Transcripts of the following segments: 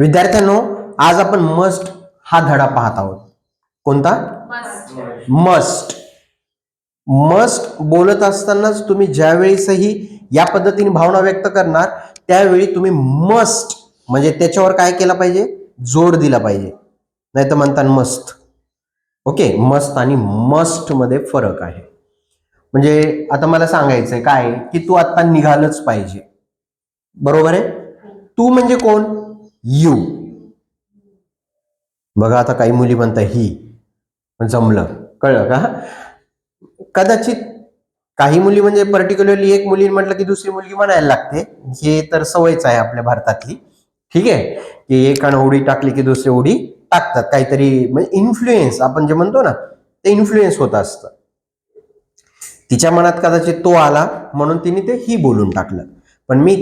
विद्यार्थ्यांनो आज आपण मस्ट हा धडा पाहत आहोत. कोणता? मस्ट मस्ट बोलत असतानाच तुम्ही ज्यावेळेसही या पद्धतीने भावना व्यक्त करणार त्यावेळी तुम्ही मस्ट म्हणजे त्याच्यावर काय केला पाहिजे? जोर दिला पाहिजे. नाही तर म्हणतात मस्त ओके? मस्त आणि मस्टमध्ये फरक आहे. म्हणजे आता मला सांगायचंय काय? की तू आता निघालच पाहिजे. बरोबर आहे? तू म्हणजे कोण? यू. बघा आता काही मुली म्हणतात ही जमलं. कळलं का? कदाचित काही मुली म्हणजे पर्टिक्युलरली एक मुली म्हटलं की दुसरी मुलगी म्हणायला लागते. हे तर सवयच आहे आपल्या भारतातली. ठीक आहे? की एकानं उडी टाकली की दुसरी उडी टाकतात. काहीतरी म्हणजे इन्फ्लुएन्स आपण जे म्हणतो ना ते इन्फ्लुएन्स होत असतं. तिच्या मनात कदाचित तो आला म्हणून तिने ते ही बोलून टाकलं. पण मी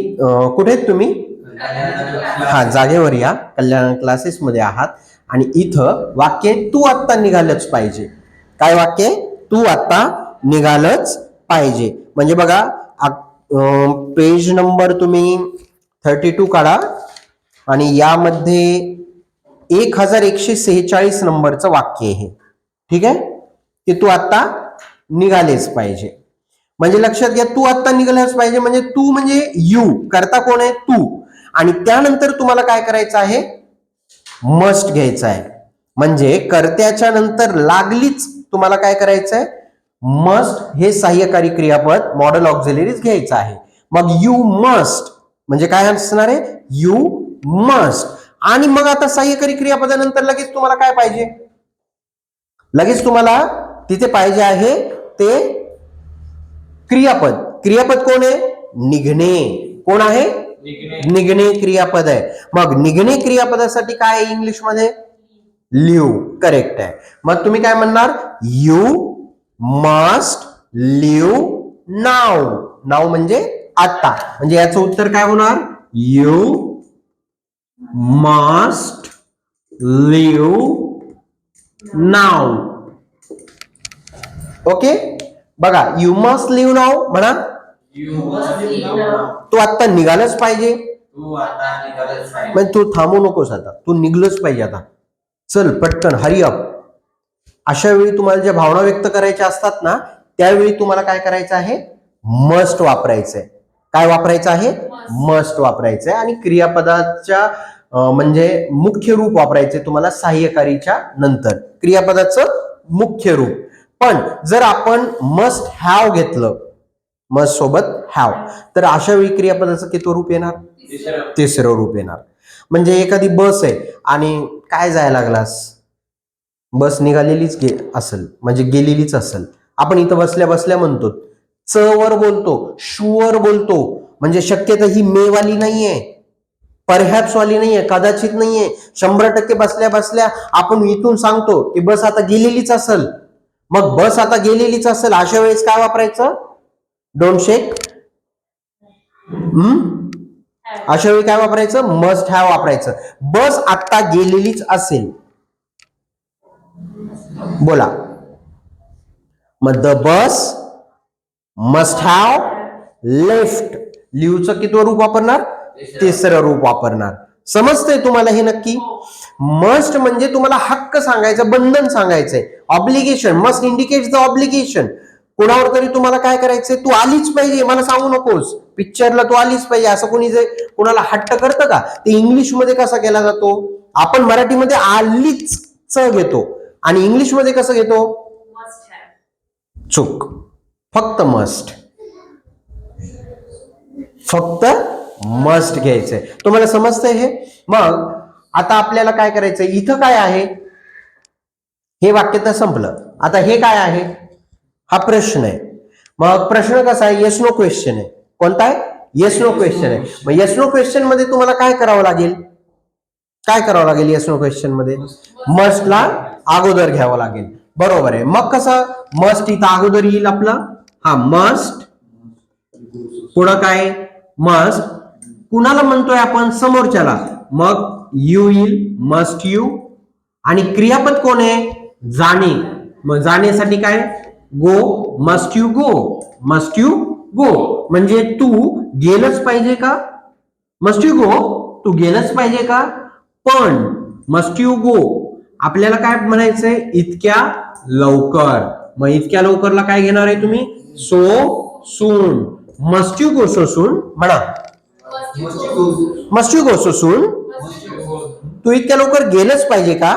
कुठे आहेत तुम्ही? हा जागेवर या. कल्याण क्लासेस मध्ये आहात. आणि इथं वाक्य तू आत्ता निघालच पाहिजे. काय वाक्य? तू आत्ता निघालच पाहिजे. म्हणजे बघा पेज नंबर तुम्ही थर्टी टू काढा. आणि यामध्ये एक हजार एकशे सेहेचाळीस नंबरचं वाक्य आहे. हे ठीक आहे? की तू आत्ता निघालेच पाहिजे. म्हणजे लक्षात घ्या तू आत्ता निघालाच पाहिजे. म्हणजे तू म्हणजे यू करता कोण आहे? तू. आणि त्यानंतर तुम्हाला काय करायचं आहे? मस्ट घ्यायचं आहे. म्हणजे कर्त्याच्या नंतर लागलीच तुम्हाला काय करायचं आहे मस्ट हे सहाय्यकारी क्रियापद मॉडल ऑक्झिलरीज घ्यायचं आहे. मग यू मस्ट म्हणजे काय असणार आहे? यू मस्ट आणि मग आता सहाय्यकारी क्रियापदानंतर लगेच तुम्हाला काय पाहिजे? लगेच तुम्हाला तिथे पाहिजे आहे ते क्रियापद. क्रियापद कोण आहे? निघणे. कोण आहे? निघणे क्रियापद आहे. मग निघणे क्रियापदासाठी काय आहे इंग्लिशमध्ये लिव करेक्ट आहे. मग तुम्ही काय म्हणणार? You must leave now now म्हणजे आता. म्हणजे याचं उत्तर काय होणार? You must leave now okay बघा यू मस्ट लिव्ह नाव म्हणा. तू आता निघालच पाहिजे. तू म्हणजे तू थांबू नकोस आता. तू निघलंच पाहिजे आता. चल पटकन हरी अप अशा वेळी तुम्हाला ज्या भावना व्यक्त करायच्या असतात ना त्यावेळी तुम्हाला काय करायचं आहे? मस्ट वापरायचंय. काय वापरायचं आहे? मस्ट वापरायचंय. आणि क्रियापदाच्या म्हणजे मुख्य रूप वापरायचे तुम्हाला सहाय्यकारीच्या नंतर. क्रियापदाचं मुख्य रूप. पण जर आपण मस्ट हॅव घेतलं मस्ट सोबत हॅव. तर अशा वेळी क्रियापदाचं किती रूप येणार? तिसरं. रूप येणार. म्हणजे एखादी बस आहे आणि काय जायला लागलास? बस निघालेलीच गे असेल. म्हणजे गेलेलीच असेल. आपण इथं बसल्या बसल्या म्हणतो च वर बोलतो शुवर बोलतो. म्हणजे शक्यता ही मेवाली नाहीये. परहॅप्स वाली नाहीये कदाचित नाहीये. शंभर टक्के बसल्या बसल्या आपण इथून सांगतो की बस आता गेलेलीच असेल. मग बस आता गेलेलीच असेल अशा वेळेस काय वापरायचं? डोंट शेक हम्म अशा वेळी काय वापरायचं? मस्ट हॅव वापरायचं. बस आता गेलेलीच असेल. बोला. मग the bus must have left लिव्हचं कितवं रूप वापरणार? तिसरं. रूप वापरणार. समजतंय तुम्हाला हे नक्की? मस्ट म्हणजे तुम्हाला हक्क सांगायचं बंधन सांगायचंय. Obligation must indicate the obligation कुणावर तरी तुम्हाला काय करायचंय? तू आलीच पाहिजे मला सांगू नकोस. पिक्चरला तू आलीच पाहिजे असं कोणी जे कुणाला हट्ट करतं का? ते इंग्लिशमध्ये कसा केला जातो? आपण मराठीमध्ये आलीच च घेतो. आणि इंग्लिशमध्ये कसं घेतो? चूक. फक्त मस्ट फक्त मस्ट घ्यायचंय. तुम्हाला समजतंय हे? मग आता आपल्याला काय करायचंय? इथं काय आहे? हे वाक्य तर संपलं. आता हे काय आहे? हा प्रश्न आहे. मग प्रश्न कसा आहे? येस नो क्वेश्चन आहे. कोणता आहे? येस नो क्वेश्चन आहे. मग येस नो क्वेश्चनमध्ये तुम्हाला काय करावं लागेल? काय करावं लागेल येस नो क्वेश्चनमध्ये? मस्टला अगोदर घ्यावं लागेल. बरोबर आहे. मग कसं? मस्ट इथं अगोदर येईल आपला? हा मस्ट पुढं काय? मस्ट कुणाला म्हणतोय आपण? समोरच्याला. मग यू येईल मस्ट यू आणि क्रियापद कोण आहे? जाणे. मग जाण्यासाठी काय? Go must you go must you go म्हणजे तू गेलंच पाहिजे का? मस्ट यू गो तू गेलंच पाहिजे का? पण मस्ट यू गो आपल्याला काय म्हणायचंय? इतक्या लवकर. मग इतक्या लवकरला काय घेणार आहे तुम्ही? So soon must you go so soon म्हणा. Must you go so soon तू इतक्या लवकर गेलंच पाहिजे का?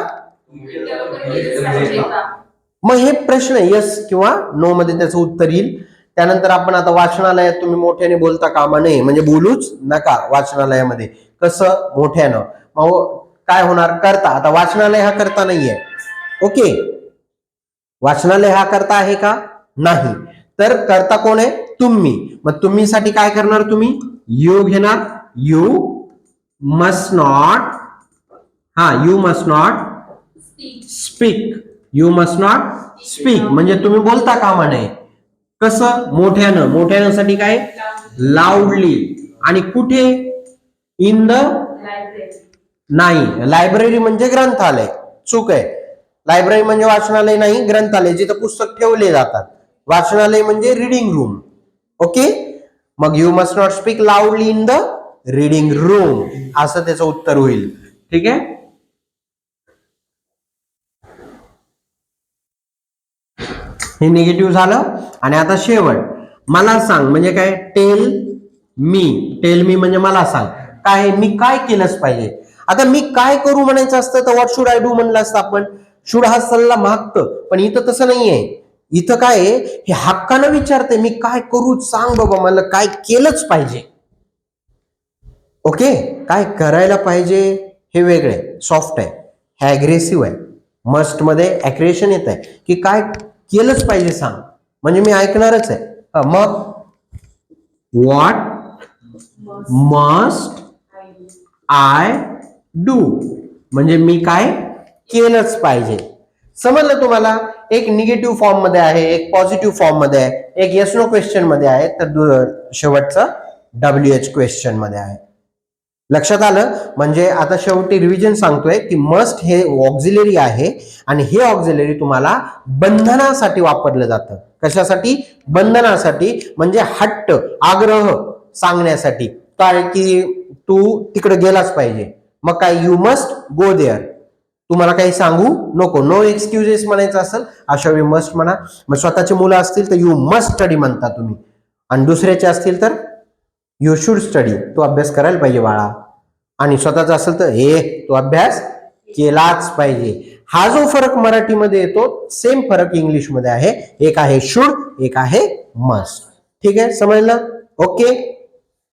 मग हे प्रश्न यस किंवा नो मध्ये त्याचं उत्तर येईल. त्यानंतर आपण आता वाचनालयात तुम्ही मोठ्याने बोलता कामा नये म्हणजे बोलूच नका वाचनालयामध्ये. कसं? मोठ्यानं. मग काय होणार? करता. आता वाचनालय हा करता नाहीये. ओके? वाचनालय हा करता आहे का? नाही. तर करता कोण आहे? तुम्ही. मग तुम्हीसाठी काय करणार तुम्ही? यू घेणार. यू मस्ट नॉट हा you must not speak you must not speak म्हणजे तुम्ही बोलता कामा नये कसं? मोठ्यानं. मोठ्यानं साठी काय? लाऊडली आणि कुठे? इन द नाही. लायब्ररी म्हणजे ग्रंथालय. चूक आहे. लायब्ररी म्हणजे वाचनालय नाही ग्रंथालय. जिथं पुस्तक ठेवले जातात. वाचनालय म्हणजे रिडिंग रूम ओके मग you must not speak loudly in the reading room असं त्याचं उत्तर होईल. ठीक आहे? हे निगेटिव्ह झालं. आणि आता शेवट मला सांग म्हणजे काय? टेल मी टेल मी म्हणजे मला सांग. काय मी काय केलंच पाहिजे? आता मी काय करू म्हणायचं असतं? तर व्हॉट शुड आय डू म्हणलं असतं आपण? शुड हा सल्ला मागतं पण इथं तसं नाहीये. इथं काय आहे? हे हक्कानं विचारते मी काय करू? सांग बाबा मला काय केलंच पाहिजे. ओके काय करायला पाहिजे? हे वेगळे. सॉफ्ट आहे. हे अग्रेसिव्ह आहे. मस्टमध्ये अग्रेशन येत आहे की काय केलंच पाहिजे सांग. म्हणजे मी ऐकणारच आहे. मग? वॉट मस्ट आय डू म्हणजे मी काय केलंच पाहिजे. समजलं तुम्हाला? एक निगेटिव्ह फॉर्ममध्ये आहे एक पॉझिटिव्ह फॉर्ममध्ये आहे एक येस नो क्वेश्चनमध्ये आहे तर शेवटचं डब्ल्यू एच क्वेश्चनमध्ये आहे. लक्षात आलं? म्हणजे आता शेवटी रिव्हिजन सांगतोय की मस्ट हे ऑक्झिलरी आहे आणि हे ऑक्झिलरी तुम्हाला बंधनासाठी वापरलं जातं. कशासाठी? बंधनासाठी म्हणजे हट्ट आग्रह सांगण्यासाठी. काय की तू तिकडे गेलाच पाहिजे. मग काय यू मस्ट गो देअर तुम्हाला काही सांगू नको. नो एक्सक्युजेस म्हणायचं असेल अशा वेळी मस्ट म्हणा. मग स्वतःची मुलं असतील तर यू मस्ट स्टडी म्हणता तुम्ही. आणि दुसऱ्याचे असतील तर यू शूड स्टडी तो अभ्यास करायला पाहिजे बाळा. आणि स्वतःचा असेल तर हे तो अभ्यास केलाच पाहिजे. हा जो फरक मराठीमध्ये येतो सेम फरक इंग्लिशमध्ये आहे. एक आहे शुड एक आहे मस्ट ठीक आहे? समजलं? ओके